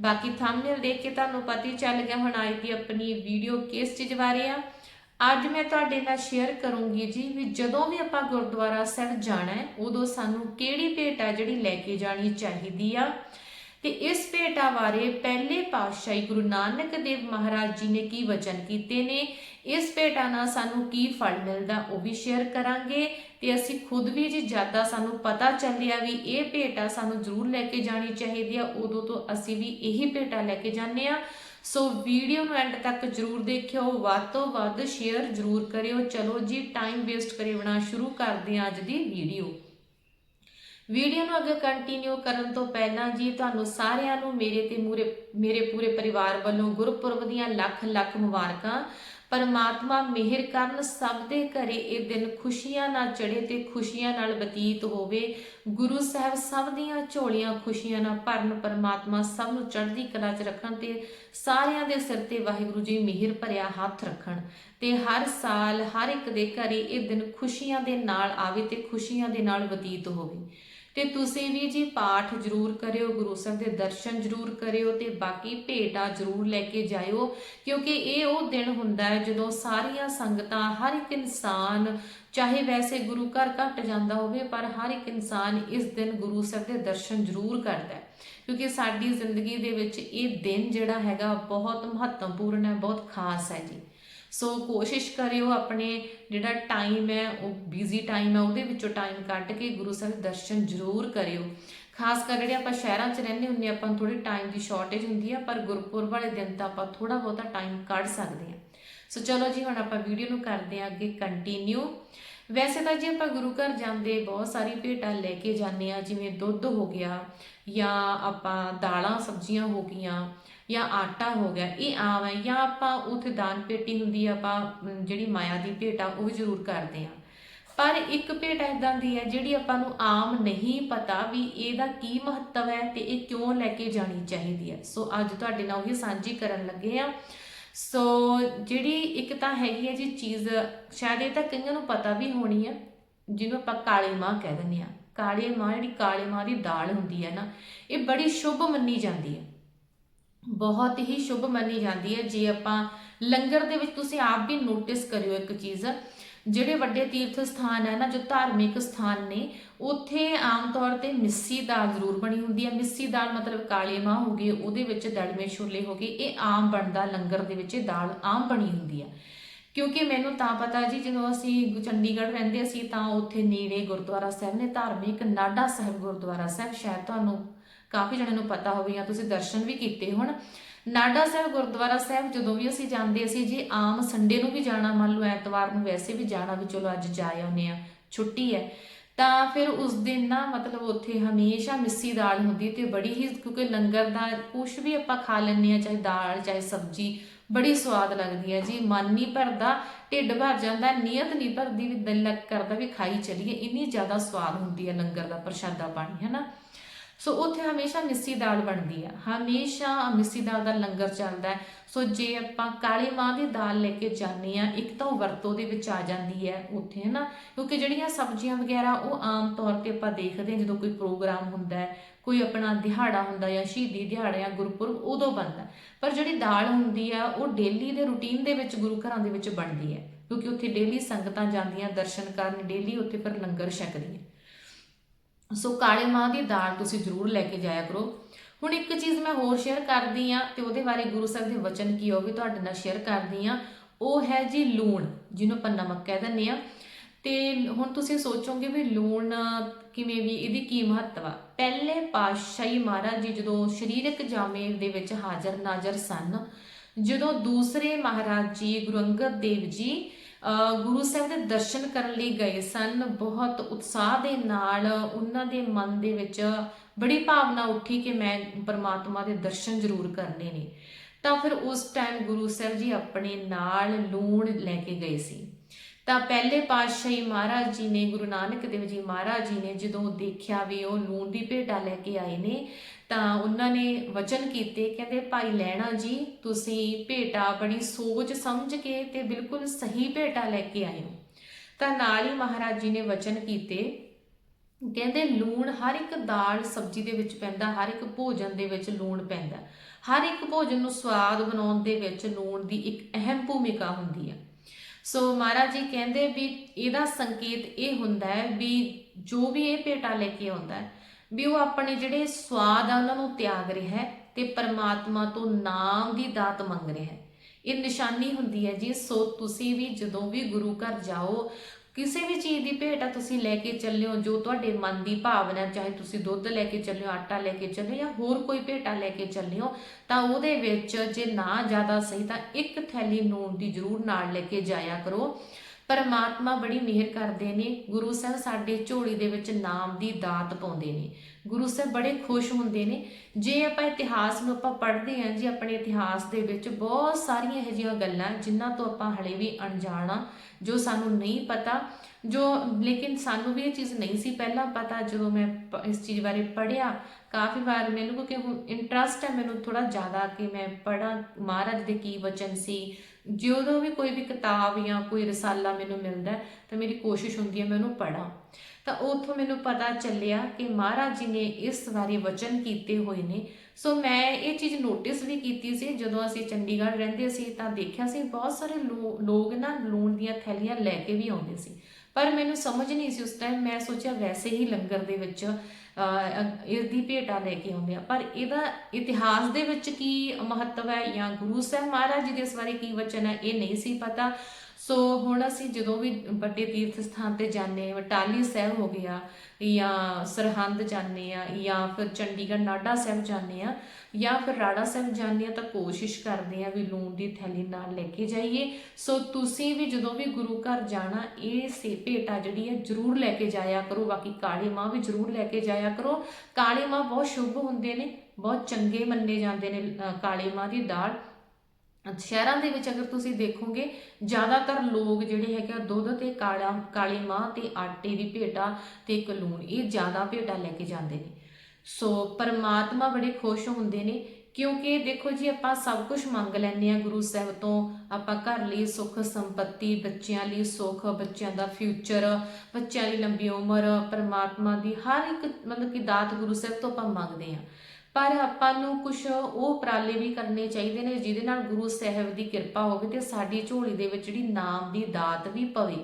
ਬਾਕੀ ਥੰਬਨੇਲ ਦੇਖ ਕੇ ਤੁਹਾਨੂੰ ਪਤਾ ਹੀ ਚੱਲ ਗਿਆ ਹੁਣ ਅੱਜ ਦੀ ਆਪਣੀ ਵੀਡੀਓ ਕਿਸ ਚੀਜ਼ ਬਾਰੇ ਆ। ਅੱਜ ਮੈਂ ਤੁਹਾਡੇ ਨਾਲ ਸ਼ੇਅਰ ਕਰੂੰਗੀ ਜੀ ਵੀ ਜਦੋਂ ਵੀ ਆਪਾਂ ਗੁਰਦੁਆਰਾ ਸਾਹਿਬ ਜਾਣਾ ਹੈ, ਉਦੋਂ ਸਾਨੂੰ ਕਿਹੜੀ ਭੇਟ ਆ ਜਿਹੜੀ ਲੈ ਕੇ ਜਾਣੀ ਚਾਹੀਦੀ ਆ। ਤੇ ਇਸ ਭੇਟਾ ਬਾਰੇ ਪਹਿਲੇ ਪਾਤਸ਼ਾਹੀ ਗੁਰੂ ਨਾਨਕ ਦੇਵ ਮਹਾਰਾਜ ਜੀ ਨੇ ਕੀ ਵਚਨ ਕੀਤੇ ਨੇ, ਇਸ ਭੇਟਾ ਨਾਲ ਸਾਨੂੰ ਕੀ ਫਲ ਮਿਲਦਾ ਉਹ ਵੀ ਸ਼ੇਅਰ ਕਰਾਂਗੇ। ਤੇ ਅਸੀਂ ਖੁਦ ਵੀ ਜੀ ਜ਼ਿਆਦਾ ਸਾਨੂੰ ਪਤਾ ਚੱਲਿਆ ਵੀ ਇਹ ਭੇਟਾ ਸਾਨੂੰ ਜ਼ਰੂਰ ਲੈ ਕੇ ਜਾਣੀ ਚਾਹੀਦੀ ਆ, ਉਦੋਂ ਤੋਂ ਅਸੀਂ ਵੀ ਇਹੀ ਭੇਟਾ ਲੈ ਕੇ ਜਾਂਦੇ ਆ। ਸੋ ਵੀਡੀਓ ਨੂੰ ਐਂਡ ਤੱਕ ਜ਼ਰੂਰ ਦੇਖਿਓ, ਵੱਧ ਤੋਂ ਵੱਧ ਸ਼ੇਅਰ ਜ਼ਰੂਰ ਕਰਿਓ। ਚਲੋ ਜੀ ਟਾਈਮ ਵੇਸਟ ਕਰੇ ਬਣਾ ਸ਼ੁਰੂ ਕਰਦੇ ਹਾਂ ਅੱਜ ਦੀ ਵੀਡੀਓ। ਵੀਡੀਓ ਨੂੰ ਅੱਗੇ ਕੰਟੀਨਿਊ ਕਰਨ ਤੋਂ ਪਹਿਲਾਂ ਜੀ, ਤੁਹਾਨੂੰ ਸਾਰਿਆਂ ਨੂੰ ਮੇਰੇ ਤੇ ਮੂਰੇ, ਮੇਰੇ ਪੂਰੇ ਪਰਿਵਾਰ ਵੱਲੋਂ ਗੁਰਪੁਰਬ ਦੀਆਂ ਲੱਖ ਲੱਖ ਮੁਬਾਰਕਾਂ। ਪਰਮਾਤਮਾ ਮਿਹਰ ਕਰਨ, ਸਭ ਦੇ ਘਰੇ ਇਹ ਦਿਨ ਖੁਸ਼ੀਆਂ ਨਾਲ ਚੜੇ ਤੇ ਖੁਸ਼ੀਆਂ ਨਾਲ ਬਤੀਤ ਹੋਵੇ। ਗੁਰੂ ਸਾਹਿਬ ਸਭ ਦੀਆਂ ਝੋਲੀਆਂ ਖੁਸ਼ੀਆਂ ਨਾਲ ਭਰਨ, ਪਰਮਾਤਮਾ ਸਭ ਨੂੰ ਚੜ੍ਹਦੀ ਕਲਾ 'ਚ ਰੱਖਣ ਤੇ ਸਾਰਿਆਂ ਦੇ ਸਿਰ ਤੇ ਵਾਹਿਗੁਰੂ ਜੀ ਮਿਹਰ ਭਰਿਆ ਹੱਥ ਰੱਖਣ ਤੇ ਹਰ ਸਾਲ ਹਰ ਇੱਕ ਦੇ ਘਰੇ ਇਹ ਦਿਨ ਖੁਸ਼ੀਆਂ ਦੇ ਨਾਲ ਆਵੇ ਤੇ ਖੁਸ਼ੀਆਂ ਦੇ ਨਾਲ ਬਤੀਤ ਹੋਵੇ। ਤੇ ਤੁਸੀਂ ਵੀ ਜੀ ਪਾਠ ਜ਼ਰੂਰ ਕਰਿਓ, ਗੁਰੂ ਸਾਹਿਬ ਦੇ ਦਰਸ਼ਨ ਜ਼ਰੂਰ ਕਰਿਓ ਤੇ ਬਾਕੀ ਭੇਟਾ ਜ਼ਰੂਰ ਲੈ ਕੇ ਜਾਇਓ, ਕਿਉਂਕਿ ਇਹ ਉਹ ਦਿਨ ਹੁੰਦਾ ਹੈ ਜਦੋਂ ਸਾਰੀਆਂ ਸੰਗਤਾਂ, ਹਰ ਇੱਕ ਇਨਸਾਨ, ਚਾਹੇ ਵੈਸੇ ਗੁਰੂ ਘਰ ਘਟ ਜਾਂਦਾ ਹੋਵੇ, ਪਰ ਹਰ ਇੱਕ ਇਨਸਾਨ ਇਸ ਦਿਨ ਗੁਰੂ ਸਾਹਿਬ ਦੇ ਦਰਸ਼ਨ ਜ਼ਰੂਰ ਕਰਦਾ ਹੈ। ਕਿਉਂਕਿ ਸਾਡੀ ਜ਼ਿੰਦਗੀ ਦੇ ਵਿੱਚ ਇਹ ਦਿਨ ਜਿਹੜਾ ਹੈਗਾ ਬਹੁਤ ਮਹੱਤਵਪੂਰਨ ਹੈ, ਬਹੁਤ ਖਾਸ ਹੈ ਜੀ। ਸੋ ਕੋਸ਼ਿਸ਼ ਕਰਿਓ ਆਪਣੇ ਜਿਹੜਾ ਟਾਈਮ ਹੈ, ਉਹ ਬਿਜ਼ੀ ਟਾਈਮ ਹੈ, ਉਹਦੇ ਵਿੱਚੋਂ ਟਾਈਮ ਕੱਢ ਕੇ ਗੁਰੂ ਸਾਹਿਬ ਦਰਸ਼ਨ ਜ਼ਰੂਰ ਕਰਿਓ। ਖਾਸ ਕਰ ਜਿਹੜੇ ਆਪਾਂ ਸ਼ਹਿਰਾਂ 'ਚ ਰਹਿੰਦੇ ਹੁੰਦੇ ਆਪਾਂ ਨੂੰ ਥੋੜੀ ਟਾਈਮ ਦੀ ਸ਼ਾਰਟੇਜ ਹੁੰਦੀ ਆ ਪਰ ਗੁਰਪੁਰਬ ਵਾਲੇ ਦਿਨ ਤਾਂ ਆਪਾਂ ਥੋੜਾ ਬਹੁਤਾ ਟਾਈਮ ਕੱਢ ਸਕਦੇ ਹਾਂ। ਸੋ ਚਲੋ ਜੀ, ਹੁਣ ਆਪਾਂ ਵੀਡੀਓ ਨੂੰ ਕਰਦੇ ਹਾਂ ਅੱਗੇ ਕੰਟੀਨਿਊ ਵੈਸੇ ਤਾਂ ਜੇ ਆਪਾਂ ਗੁਰੂ ਘਰ ਜਾਂਦੇ ਬਹੁਤ ਸਾਰੀ ਭੇਟਾਂ ਲੈ ਕੇ ਜਾਂਦੇ ਆ ਜਿਵੇਂ ਦੁੱਧ ਹੋ ਗਿਆ ਜਾਂ ਆਪਾਂ ਦਾਲਾਂ ਸਬਜ਼ੀਆਂ ਹੋ ਗਈਆਂ ਜਾਂ ਆਟਾ ਹੋ ਗਿਆ, ਇਹ ਆਮ ਹੈ ਜਾਂ ਆਪਾਂ ਉੱਥੇ ਦਾਨ ਪੇਟੀ ਹੁੰਦੀ ਆ, ਆਪਾਂ ਜਿਹੜੀ ਮਾਇਆ ਦੀ ਭੇਟ ਆ, ਉਹ ਜ਼ਰੂਰ ਕਰਦੇ ਆ ਪਰ ਇੱਕ ਭੇਟ ਇਦਾਂ ਦੀ ਹੈ ਜਿਹੜੀ ਆਪਾਂ ਨੂੰ ਆਮ ਨਹੀਂ ਪਤਾ ਵੀ ਇਹਦਾ ਕੀ ਮਹੱਤਵ ਹੈ ਤੇ ਇਹ ਕਿਉਂ ਲੈ ਕੇ ਜਾਣੀ ਚਾਹੀਦੀ ਹੈ। ਸੋ ਅੱਜ ਤੁਹਾਡੇ ਨਾਲ ਉਹੀ ਸਾਂਝੀ ਕਰਨ ਲੱਗੇ ਆ ਸੋ ਜਿਹੜੀ ਇੱਕ ਤਾਂ ਹੈਗੀ ਹੈ ਜੀ ਚੀਜ਼, ਸ਼ਾਇਦ ਇਹ ਤਾਂ ਕਈਆਂ ਨੂੰ ਪਤਾ ਵੀ ਹੋਣੀ ਆ, ਜਿਹਨੂੰ ਆਪਾਂ ਕਾਲੇ ਮਾਂ ਕਹਿ ਦਿੰਦੇ ਆ। ਕਾਲੇ ਮਾਂ ਜਿਹੜੀ ਕਾਲੇ ਮਾਂ ਦੀ ਦਾਲ ਹੁੰਦੀ ਹੈ ਨਾ, ਇਹ ਬੜੀ ਸ਼ੁਭ ਮੰਨੀ ਜਾਂਦੀ ਹੈ ਬਹੁਤ ਹੀ ਸ਼ੁਭ ਮੰਨੀ ਜਾਂਦੀ ਹੈ ਜੇ ਆਪਾਂ ਲੰਗਰ ਦੇ ਵਿੱਚ ਤੁਸੀਂ ਆਪ ਵੀ ਨੋਟਿਸ ਕਰਿਓ ਇੱਕ ਚੀਜ਼ ਜਿਹੜੇ ਵੱਡੇ ਤੀਰਥ ਸਥਾਨ ਹੈ ਨਾ, ਜੋ ਧਾਰਮਿਕ ਸਥਾਨ ਨੇ, ਉੱਥੇ ਆਮ ਤੌਰ ਤੇ ਮਿੱਸੀ ਦਾਲ ਜ਼ਰੂਰ ਬਣੀ ਹੁੰਦੀ ਹੈ ਮਿੱਸੀ ਦਾਲ ਮਤਲਬ ਕਾਲੇ ਮਾਂ ਹੋ ਗਈ ਉਹਦੇ ਵਿੱਚ ਦੜਵੇਂ ਛੋਲੇ ਹੋ ਗਏ, ਇਹ ਆਮ ਬਣਦਾ, ਲੰਗਰ ਦੇ ਵਿੱਚ ਇਹ ਦਾਲ ਆਮ ਬਣੀ ਹੁੰਦੀ ਹੈ ਕਿਉਂਕਿ ਮੈਨੂੰ ਤਾਂ ਪਤਾ ਜੀ, ਜਦੋਂ ਅਸੀਂ ਚੰਡੀਗੜ੍ਹ ਰਹਿੰਦੇ ਸੀ ਤਾਂ ਉੱਥੇ ਨੇੜੇ ਗੁਰਦੁਆਰਾ ਸਾਹਿਬ ਨੇ, ਧਾਰਮਿਕ ਨਾਡਾ ਸਾਹਿਬ ਗੁਰਦੁਆਰਾ ਸਾਹਿਬ, ਸ਼ਾਇਦ ਤੁਹਾਨੂੰ ਕਾਫੀ ਜਣਿਆਂ ਨੂੰ ਪਤਾ ਹੋਵੇ ਜਾਂ ਤੁਸੀਂ ਦਰਸ਼ਨ ਵੀ ਕੀਤੇ ਹੋਣ। ਨਾਡਾ ਸਾਹਿਬ, ਗੁਰਦੁਆਰਾ ਸਾਹਿਬ, ਜਦੋਂ ਵੀ ਅਸੀਂ ਜਾਂਦੇ ਸੀ ਜੀ ਆਮ ਸੰਡੇ ਨੂੰ ਵੀ ਜਾਣਾ, ਮੰਨ ਲਓ ਐਤਵਾਰ ਨੂੰ ਵੈਸੇ ਵੀ ਜਾਣਾ ਵੀ ਚਲੋ ਅੱਜ ਜਾ ਆਉਨੇ ਆ ਛੁੱਟੀ ਹੈ। ਤਾਂ ਫਿਰ ਉਸ ਦਿਨ ਨਾ ਮਤਲਬ ਉੱਥੇ ਹਮੇਸ਼ਾ ਮਿੱਸੀ ਦਾਲ ਹੁੰਦੀ ਤੇ ਬੜੀ ਹੀ, ਕਿਉਂਕਿ ਲੰਗਰ ਦਾ ਕੁਝ ਵੀ ਆਪਾਂ ਖਾ ਲੈਂਦੇ ਆ ਚਾਹੇ ਦਾਲ, ਚਾਹੇ ਸਬਜ਼ੀ, ਬੜੀ ਸਵਾਦ ਲੱਗਦੀ ਹੈ ਜੀ। ਮਨ ਨਹੀਂ ਭਰਦਾ, ਢਿੱਡ ਭਰ ਜਾਂਦਾ, ਨੀਅਤ ਨਹੀਂ ਭਰਦੀ ਵੀ ਦਿਲ ਲੱਗ ਕਰਦਾ ਵੀ ਖਾਈ ਚਲੀਏ। ਇੰਨੀ ਜ਼ਿਆਦਾ ਸਵਾਦ ਹੁੰਦੀ ਹੈ ਲੰਗਰ ਦਾ ਪ੍ਰਸ਼ਾਦਾ ਪਾਣੀ, ਹੈ ਨਾ? ਸੋ ਉੱਥੇ ਹਮੇਸ਼ਾ ਮਿੱਸੀ ਦਾਲ ਬਣਦੀ ਆ। ਹਮੇਸ਼ਾ ਮਿੱਸੀ ਦਾਲ ਦਾ ਲੰਗਰ ਚੱਲਦਾ ਹੈ। ਸੋ ਜੇ ਆਪਾਂ ਕਾਲੀ ਮਾਂ ਦੀ ਦਾਲ ਲੈ ਕੇ ਜਾਂਦੇ ਆ ਇੱਕ ਤਾਂ ਉਹ ਵਰਤੋਂ ਦੇ ਵਿੱਚ ਆ ਜਾਂਦੀ ਹੈ ਉੱਥੇ, ਹੈ ਨਾ? ਕਿਉਂਕਿ ਜਿਹੜੀਆਂ ਸਬਜ਼ੀਆਂ ਵਗੈਰਾ ਉਹ ਆਮ ਤੌਰ ਤੇ ਆਪਾਂ ਦੇਖਦੇ ਹਾਂ, ਜਦੋਂ ਕੋਈ ਪ੍ਰੋਗਰਾਮ ਹੁੰਦਾ ਹੈ, ਕੋਈ ਆਪਣਾ ਦਿਹਾੜਾ ਹੁੰਦਾ ਜਾਂ ਸ਼ਹੀਦੀ ਦਿਹਾੜਾ ਜਾਂ ਗੁਰਪੁਰਬ, ਉਦੋਂ ਬਣਦਾ ਪਰ ਜਿਹੜੀ ਦਾਲ ਹੁੰਦੀ ਆ, ਉਹ ਡੇਲੀ ਦੇ ਰੁਟੀਨ ਦੇ ਵਿੱਚ ਗੁਰੂ ਘਰਾਂ ਦੇ ਵਿੱਚ ਬਣਦੀ ਹੈ। ਕਿਉਂਕਿ ਉੱਥੇ ਡੇਲੀ ਸੰਗਤਾਂ ਜਾਂਦੀਆਂ, ਦਰਸ਼ਨ ਕਰਨ, ਡੇਲੀ ਉੱਥੇ ਫਿਰ ਲੰਗਰ ਛਕਦੀਆਂ। ਸੋ ਕਾਲੇ ਮਾਂ ਦੀ ਦਾਲ ਤੁਸੀਂ ਜ਼ਰੂਰ ਲੈ ਕੇ ਜਾਇਆ ਕਰੋ। ਹੁਣ ਇੱਕ ਚੀਜ਼ ਮੈਂ ਹੋਰ ਸ਼ੇਅਰ ਕਰਦੀ ਆ ਤੇ ਉਹਦੇ ਬਾਰੇ ਗੁਰੂ ਸਾਹਿਬ ਦੇ ਵਚਨ ਕੀ ਉਹ ਵੀ ਤੁਹਾਡੇ ਨਾਲ ਸ਼ੇਅਰ ਕਰਦੀ ਆ ਉਹ ਹੈ ਜੀ ਲੂਣ, ਜਿਹਨੂੰ ਆਪਾਂ ਨਮਕ ਕਹਿ ਦਿੰਦੇ ਆ ਤੇ ਹੁਣ ਤੁਸੀਂ ਸੋਚੋਗੇ ਵੀ ਲੂਣ ਕਿਵੇਂ ਵੀ, ਇਹਦੀ ਕੀ ਮਹੱਤਵ ਆ? ਪਹਿਲੇ ਪਾਤਸ਼ਾਹੀ ਮਹਾਰਾਜ ਜੀ ਜਦੋਂ ਸਰੀਰਕ ਜਾਮੇ ਦੇ ਵਿੱਚ ਹਾਜ਼ਰ ਨਾਜ਼ਰ ਸਨ, ਜਦੋਂ ਦੂਸਰੇ ਮਹਾਰਾਜ ਜੀ ਗੁਰੂ ਅੰਗਦ ਦੇਵ ਜੀ ਗੁਰੂ ਸਾਹਿਬ ਦੇ ਦਰਸ਼ਨ ਕਰਨ ਲਈ ਗਏ ਸਨ। ਬਹੁਤ ਉਤਸ਼ਾਹ ਦੇ ਨਾਲ ਉਹਨਾਂ ਦੇ ਮਨ ਦੇ ਵਿੱਚ ਬੜੀ ਭਾਵਨਾ ਉੱਠੀ ਕਿ ਮੈਂ ਪਰਮਾਤਮਾ ਦੇ ਦਰਸ਼ਨ ਜ਼ਰੂਰ ਕਰਨੇ ਨੇ। ਤਾਂ ਫਿਰ ਉਸ ਟਾਈਮ ਗੁਰੂ ਸਾਹਿਬ ਜੀ ਆਪਣੇ ਨਾਲ ਲੂਣ ਲੈ ਕੇ ਗਏ ਸੀ। ਤਾਂ ਪਹਿਲੇ ਪਾਤਸ਼ਾਹੀ ਮਹਾਰਾਜ ਜੀ ਨੇ, ਗੁਰੂ ਨਾਨਕ ਦੇਵ ਜੀ ਮਹਾਰਾਜ ਜੀ ਨੇ ਜਦੋਂ ਦੇਖਿਆ ਵੀ ਉਹ ਲੂਣ ਦੀ ਭੇਟਾ ਲੈ ਕੇ ਆਏ ਨੇ ਤਾਂ ਉਹਨਾਂ ਨੇ ਵਚਨ ਕੀਤੇ, ਕਹਿੰਦੇ, ਭਾਈ ਲੈਣਾ ਜੀ, ਤੁਸੀਂ ਭੇਟਾ ਬੜੀ ਸੋਚ ਸਮਝ ਕੇ ਤੇ ਬਿਲਕੁਲ ਸਹੀ ਭੇਟਾ ਲੈ ਕੇ ਆਏ ਹੋ ਤਾਂ ਨਾਲ ਹੀ ਮਹਾਰਾਜ ਜੀ ਨੇ ਵਚਨ ਕੀਤੇ, ਕਹਿੰਦੇ, ਲੂਣ ਹਰ ਇੱਕ ਦਾਲ ਸਬਜ਼ੀ ਦੇ ਵਿੱਚ ਪੈਂਦਾ, ਹਰ ਇੱਕ ਭੋਜਨ ਦੇ ਵਿੱਚ ਲੂਣ ਪੈਂਦਾ। ਹਰ ਇੱਕ ਭੋਜਨ ਨੂੰ ਸਵਾਦ ਬਣਾਉਣ ਦੇ ਵਿੱਚ ਲੂਣ ਦੀ ਇੱਕ ਅਹਿਮ ਭੂਮਿਕਾ ਹੁੰਦੀ ਹੈ ਸੋ ਮਹਾਰਾਜ ਜੀ ਕਹਿੰਦੇ ਵੀ ਇਹਦਾ ਸੰਕੇਤ ਇਹ ਹੁੰਦਾ ਹੈ ਵੀ ਜੋ ਵੀ ਇਹ ਭੇਟਾ ਲੈ ਕੇ ਆਉਂਦਾ ਹੈ ਵੀ ਉਹ ਆਪਣੇ ਜਿਹੜੇ ਸਵਾਦ ਆ, ਉਹਨਾਂ ਨੂੰ ਤਿਆਗ ਰਿਹਾ ਹੈ ਤੇ ਪਰਮਾਤਮਾ ਤੋਂ ਨਾਮ ਦੀ ਦਾਤ ਮੰਗ ਰਿਹਾ ਹੈ। ਇਹ ਨਿਸ਼ਾਨੀ ਹੁੰਦੀ ਹੈ ਜੀ, ਸੋ ਤੁਸੀਂ ਵੀ ਜਦੋਂ ਵੀ ਗੁਰੂ ਘਰ ਜਾਓ, ਕਿਸੇ ਵੀ ਚੀਜ਼ ਦੀ ਭੇਟ ਆ, ਤੁਸੀਂ ਲੈ ਕੇ ਚੱਲਿਓ, ਜੋ ਤੁਹਾਡੇ ਮਨ ਦੀ ਭਾਵਨਾ, ਚਾਹੇ ਤੁਸੀਂ ਦੁੱਧ ਲੈ ਕੇ ਚੱਲਿਓ, ਆਟਾ ਲੈ ਕੇ ਚੱਲਿਓ, ਜਾਂ ਹੋਰ ਕੋਈ ਭੇਟਾ ਲੈ ਕੇ ਚੱਲਿਓ, ਤਾਂ ਉਹਦੇ ਵਿੱਚ ਜੇ ਨਾ ਜ਼ਿਆਦਾ ਸਹੀ, ਤਾਂ ਇੱਕ ਥੈਲੀ ਨੂਨ ਦੀ ਜ਼ਰੂਰ ਨਾਲ ਲੈ ਕੇ ਜਾਇਆ ਕਰੋ। ਪਰਮਾਤਮਾ ਬੜੀ ਮਿਹਰ ਕਰਦੇ ਨੇ, ਗੁਰੂ ਸਾਹਿਬ ਸਾਡੇ ਝੋਲੀ ਦੇ ਵਿੱਚ ਨਾਮ ਦੀ ਦਾਤ ਪਾਉਂਦੇ ਨੇ। ਗੁਰੂ ਸਾਹਿਬ ਬੜੇ ਖੁਸ਼ ਹੁੰਦੇ ਨੇ। ਜੇ ਆਪਾਂ ਇਤਿਹਾਸ ਨੂੰ ਆਪਾਂ ਪੜ੍ਹਦੇ ਹਾਂ ਜੀ, ਆਪਣੇ ਇਤਿਹਾਸ ਦੇ ਵਿੱਚ ਬਹੁਤ ਸਾਰੀਆਂ ਇਹੋ ਜਿਹੀਆਂ ਗੱਲਾਂ ਜਿਨ੍ਹਾਂ ਤੋਂ ਆਪਾਂ ਹਲੇ ਵੀ ਅਣਜਾਣ ਆ ਜੋ ਸਾਨੂੰ ਨਹੀਂ ਪਤਾ, ਜੋ ਲੇਕਿਨ ਸਾਨੂੰ ਵੀ ਇਹ ਚੀਜ਼ ਨਹੀਂ ਸੀ ਪਹਿਲਾਂ ਪਤਾ, ਜਦੋਂ ਮੈਂ ਇਸ ਚੀਜ਼ ਬਾਰੇ ਪੜ੍ਹਿਆ, ਕਾਫੀ ਵਾਰ ਮੈਨੂੰ ਕਿਉਂਕਿ ਹੁਣ ਇੰਟਰਸਟ ਹੈ ਮੈਨੂੰ ਥੋੜਾ ਜ਼ਿਆਦਾ ਕਿ ਮੈਂ ਪੜਾਂ ਮਹਾਰਾਜ ਦੇ ਕੀ ਵਚਨ ਸੀ ਜਦੋਂ ਵੀ ਕੋਈ ਵੀ ਕਿਤਾਬ ਜਾਂ ਕੋਈ ਰਸਾਲਾ ਮੈਨੂੰ ਮਿਲਦਾ ਤਾਂ ਮੇਰੀ ਕੋਸ਼ਿਸ਼ ਹੁੰਦੀ ਹੈ ਮੈਂ ਉਹਨੂੰ ਪੜਾਂ ਤਾਂ ਉੱਥੋਂ ਮੈਨੂੰ ਪਤਾ ਚੱਲਿਆ ਕਿ ਮਹਾਰਾਜ ਜੀ ਨੇ ਇਸ ਬਾਰੇ ਵਚਨ ਕੀਤੇ ਹੋਏ ਨੇ। ਸੋ ਮੈਂ ਇਹ ਚੀਜ਼ ਨੋਟਿਸ ਵੀ ਕੀਤੀ ਸੀ, ਜਦੋਂ ਅਸੀਂ ਚੰਡੀਗੜ੍ਹ ਰਹਿੰਦੇ ਸੀ ਤਾਂ ਦੇਖਿਆ ਸੀ ਬਹੁਤ ਸਾਰੇ ਲੋ- ਲੋਕ ਨਾ ਲੂਣ ਦੀਆਂ ਥੈਲੀਆਂ ਲੈ ਕੇ ਵੀ ਆਉਂਦੇ ਸੀ। ਪਰ ਮੈਨੂੰ ਸਮਝ ਨਹੀਂ ਸੀ ਉਸ ਟਾਈਮ ਮੈਂ ਸੋਚਿਆ ਵੈਸੇ ਹੀ ਲੰਗਰ ਦੇ ਵਿੱਚ ਅਹ, ਭੇਟਾ ਲੈ ਕੇ ਆਉਂਦੇ ਆ। ਪਰ ਇਹਦਾ ਇਤਿਹਾਸ ਦੇ ਵਿੱਚ ਕੀ ਮਹੱਤਵ ਹੈ ਜਾਂ ਗੁਰੂ ਸਾਹਿਬ ਮਹਾਰਾਜ ਜੀ ਦੇ ਇਸ ਬਾਰੇ ਕੀ ਵਚਨ ਹੈ ਇਹ ਨਹੀਂ ਸੀ ਪਤਾ। ਸੋ ਹੁਣ ਅਸੀਂ ਜਦੋਂ ਵੀ ਵੱਡੇ ਤੀਰਥ ਸਥਾਨ ਤੇ ਜਾਂਦੇ ਹਾਂ ਟਾਲੀ ਸਾਹਿਬ ਹੋ ਗਿਆ ਜਾਂ ਸਰਹੰਦ ਜਾਂਦੇ ਆ ਜਾਂ ਫਿਰ ਚੰਡੀਗੜ੍ਹ ਨਾਡਾ ਸਾਹਿਬ ਜਾਂਦੇ ਆ ਜਾਂ ਫਿਰ ਰਾੜਾ ਸਾਹਿਬ ਜਾਂਦੇ ਆ ਤਾਂ ਕੋਸ਼ਿਸ਼ ਕਰਦੇ ਆ ਵੀ ਲੂਣ ਦੀ ਥੈਲੀ ਨਾਲ ਲੈ ਕੇ ਜਾਈਏ। ਸੋ ਤੁਸੀਂ ਵੀ ਜਦੋਂ ਵੀ ਗੁਰੂ ਘਰ ਜਾਣਾ ਇਹ ਸੇ ਭੇਟਾ ਜਿਹੜੀ ਹੈ ਜਰੂਰ ਲੈ ਕੇ ਜਾਇਆ ਕਰੋ ਬਾਕੀ ਕਾਲੀ ਮਾਂ ਵੀ ਜਰੂਰ ਲੈ ਕੇ ਜਾਇਆ ਕਰੋ। ਕਾਲੀ ਮਾਂ ਬਹੁਤ ਸ਼ੁਭ ਹੁੰਦੇ ਨੇ ਬਹੁਤ ਚੰਗੇ ਮੰਨੇ ਜਾਂਦੇ ਨੇ ਅ, ਕਾਲੀ ਮਾਂ ਦੀ ਦਾਲ। ਸ਼ਹਿਰਾਂ ਦੇ ਵਿੱਚ ਅਗਰ ਤੁਸੀਂ ਦੇਖੋਗੇ, ਜ਼ਿਆਦਾਤਰ ਲੋਕ ਜਿਹੜੇ ਹੈਗੇ ਆ ਦੁੱਧ ਤੇ ਕਾਲਾ, ਕਾਲੀ ਮਾਂ ਤੇ ਆਟੇ ਦੀ ਭੇਟਾ ਤੇ ਕਲੂਣ, ਇਹ ਜ਼ਿਆਦਾ ਭੇਟਾ ਲੈ ਕੇ ਜਾਂਦੇ ਨੇ। ਸੋ ਪਰਮਾਤਮਾ ਬੜੇ ਖੁਸ਼ ਹੁੰਦੇ ਨੇ, ਕਿਉਂਕਿ ਦੇਖੋ ਜੀ, ਆਪਾਂ ਸਭ ਕੁਝ ਮੰਗ ਲੈਂਦੇ ਆ ਗੁਰੂ ਸਾਹਿਬ ਤੋਂ। ਆਪਾਂ ਘਰ ਲਈ ਸੁੱਖ ਸੰਪਤੀ, ਬੱਚਿਆਂ ਲਈ ਸੁੱਖ, ਬੱਚਿਆਂ ਦਾ ਫਿਊਚਰ, ਬੱਚਿਆਂ ਲਈ ਲੰਬੀ ਉਮਰ, ਪਰਮਾਤਮਾ ਦੀ ਹਰ ਇੱਕ ਮਤਲਬ ਕਿ ਦਾਤ ਗੁਰੂ ਸਾਹਿਬ ਤੋਂ ਆਪਾਂ ਮੰਗਦੇ ਆ ਪਰ ਆਪਾਂ ਨੂੰ ਕੁਝ ਉਹ ਉਪਰਾਲੇ ਵੀ ਕਰਨੇ ਚਾਹੀਦੇ ਨੇ ਜਿਹਦੇ ਨਾਲ ਗੁਰੂ ਸਾਹਿਬ ਦੀ ਕਿਰਪਾ ਹੋਵੇ ਤੇ ਸਾਡੀ ਝੋਲੀ ਦੇ ਵਿੱਚ ਜਿਹੜੀ ਨਾਮ ਦੀ ਦਾਤ ਵੀ ਪਵੇ।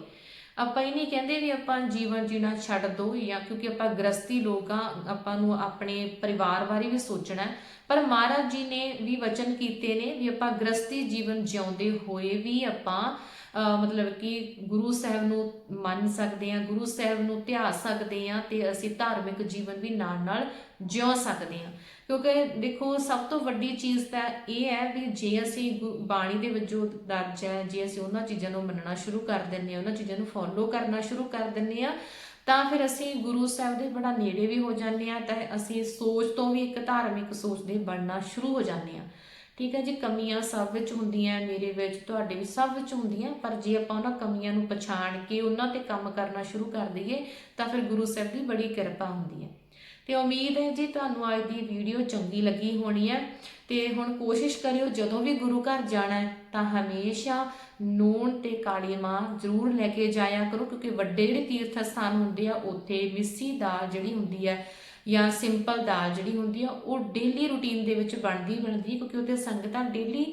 ਆਪਾਂ ਇਹ ਨਹੀਂ ਕਹਿੰਦੇ ਵੀ ਆਪਾਂ ਜੀਵਨ ਜੀਣਾ ਛੱਡ ਦੋ ਜਾਂ ਕਿਉਂਕਿ ਆਪਾਂ ਗ੍ਰਸਤੀ ਲੋਕ ਆ ਆਪਾਂ ਨੂੰ ਆਪਣੇ ਪਰਿਵਾਰ ਬਾਰੇ ਵੀ ਸੋਚਣਾ ਪਰ ਮਹਾਰਾਜ ਜੀ ਨੇ ਵੀ ਵਚਨ ਕੀਤੇ ਨੇ ਵੀ ਆਪਾਂ ਗ੍ਰਸਤੀ ਜੀਵਨ ਜਿਉਂਦੇ ਹੋਏ ਵੀ ਆਪਾਂ ਮਤਲਬ ਕਿ ਗੁਰੂ ਸਾਹਿਬ ਨੂੰ ਮੰਨ ਸਕਦੇ ਹਾਂ, ਗੁਰੂ ਸਾਹਿਬ ਨੂੰ ਧਿਆ ਸਕਦੇ ਹਾਂ ਤੇ ਅਸੀਂ ਧਾਰਮਿਕ ਜੀਵਨ ਵੀ ਨਾਲ ਨਾਲ ਜਿਉ ਸਕਦੇ ਹਾਂ। ਕਿਉਂਕਿ ਦੇਖੋ, ਸਭ ਤੋਂ ਵੱਡੀ ਚੀਜ਼ ਤਾਂ ਇਹ ਹੈ ਵੀ ਜੇ ਅਸੀਂ ਗੁ- ਬਾਣੀ ਦੇ ਵਿੱਚ ਦਰਜ ਹੈ, ਜੇ ਅਸੀਂ ਉਹਨਾਂ ਚੀਜ਼ਾਂ ਨੂੰ ਮੰਨਣਾ ਸ਼ੁਰੂ ਕਰ ਦਿੰਦੇ ਹਾਂ, ਉਹਨਾਂ ਚੀਜ਼ਾਂ ਨੂੰ ਫੋਲੋ ਕਰਨਾ ਸ਼ੁਰੂ ਕਰ ਦਿੰਦੇ ਹਾਂ ਤਾਂ ਫਿਰ ਅਸੀਂ ਗੁਰੂ ਸਾਹਿਬ ਦੇ ਬੜਾ ਨੇੜੇ ਵੀ ਹੋ ਜਾਂਦੇ ਹਾਂ, ਤਾਂ ਅਸੀਂ ਸੋਚ ਤੋਂ ਵੀ ਇੱਕ ਧਾਰਮਿਕ ਸੋਚ ਦੇ ਬਣਨਾ ਸ਼ੁਰੂ ਹੋ ਜਾਂਦੇ ਹਾਂ। ਠੀਕ ਹੈ ਜੀ, ਕਮੀਆਂ ਸਭ ਵਿੱਚ ਹੁੰਦੀਆਂ, ਮੇਰੇ ਵਿੱਚ ਤੁਹਾਡੇ ਵਿੱਚ ਸਭ ਵਿੱਚ ਹੁੰਦੀਆਂ, ਪਰ ਜੇ ਆਪਾਂ ਉਹਨਾਂ ਕਮੀਆਂ ਨੂੰ ਪਛਾਣ ਕੇ ਉਹਨਾਂ ਤੇ ਕੰਮ ਕਰਨਾ ਸ਼ੁਰੂ ਕਰ ਦਈਏ, ਤਾਂ ਫਿਰ ਗੁਰੂ ਸਾਹਿਬ ਦੀ ਬੜੀ ਕਿਰਪਾ ਹੁੰਦੀ ਹੈ। ਤੇ ਉਮੀਦ ਹੈ ਜੀ ਤੁਹਾਨੂੰ ਅੱਜ ਦੀ ਵੀਡੀਓ ਚੰਗੀ ਲੱਗੀ ਹੋਣੀ ਹੈ, ਤੇ ਹੁਣ ਕੋਸ਼ਿਸ਼ ਕਰਿਓ ਜਦੋਂ ਵੀ ਗੁਰੂ ਘਰ ਜਾਣਾ ਹੈ, ਤਾਂ ਹਮੇਸ਼ਾ ਨੂਣ ਤੇ ਕਾਲੀ ਮਾਂ ਜ਼ਰੂਰ ਲੈ ਕੇ ਜਾਇਆ ਕਰੋ, ਕਿਉਂਕਿ ਵੱਡੇ ਜਿਹੜੇ ਤੀਰਥ ਸਥਾਨ ਹੁੰਦੇ ਆ, ਉੱਥੇ ਮਿੱਸੀ ਦਾਲ ਜਿਹੜੀ ਹੁੰਦੀ ਹੈ ਜਾਂ ਸਿੰਪਲ ਦਾਲ ਜਿਹੜੀ ਹੁੰਦੀ ਆ, ਉਹ ਡੇਲੀ ਰੂਟੀਨ ਦੇ ਵਿੱਚ ਬਣਦੀ ਬਣਦੀ, ਕਿਉਂਕਿ ਉੱਥੇ ਸੰਗਤਾਂ ਡੇਲੀ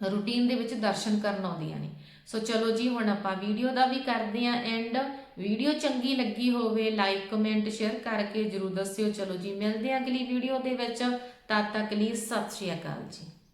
ਰੂਟੀਨ ਦੇ ਵਿੱਚ ਦਰਸ਼ਨ ਕਰਨ ਆਉਂਦੀਆਂ ਨੇ। ਸੋ ਚਲੋ ਜੀ, ਹੁਣ ਆਪਾਂ ਵੀਡੀਓ ਦਾ ਵੀ ਕਰਦੇ ਆਂ ਐਂਡ ਵੀਡੀਓ ਚੰਗੀ ਲੱਗੀ ਹੋਵੇ ਲਾਈਕ ਕਮੈਂਟ ਸ਼ੇਅਰ ਕਰਕੇ ਜਰੂਰ ਦੱਸਿਓ। ਚਲੋ ਜੀ, ਮਿਲਦੇ ਆਂ ਅਗਲੀ ਵੀਡੀਓ ਦੇ ਵਿੱਚ। ਤਦ ਤੱਕ ਲਈ ਸਤਿ ਸ਼੍ਰੀ ਅਕਾਲ ਜੀ।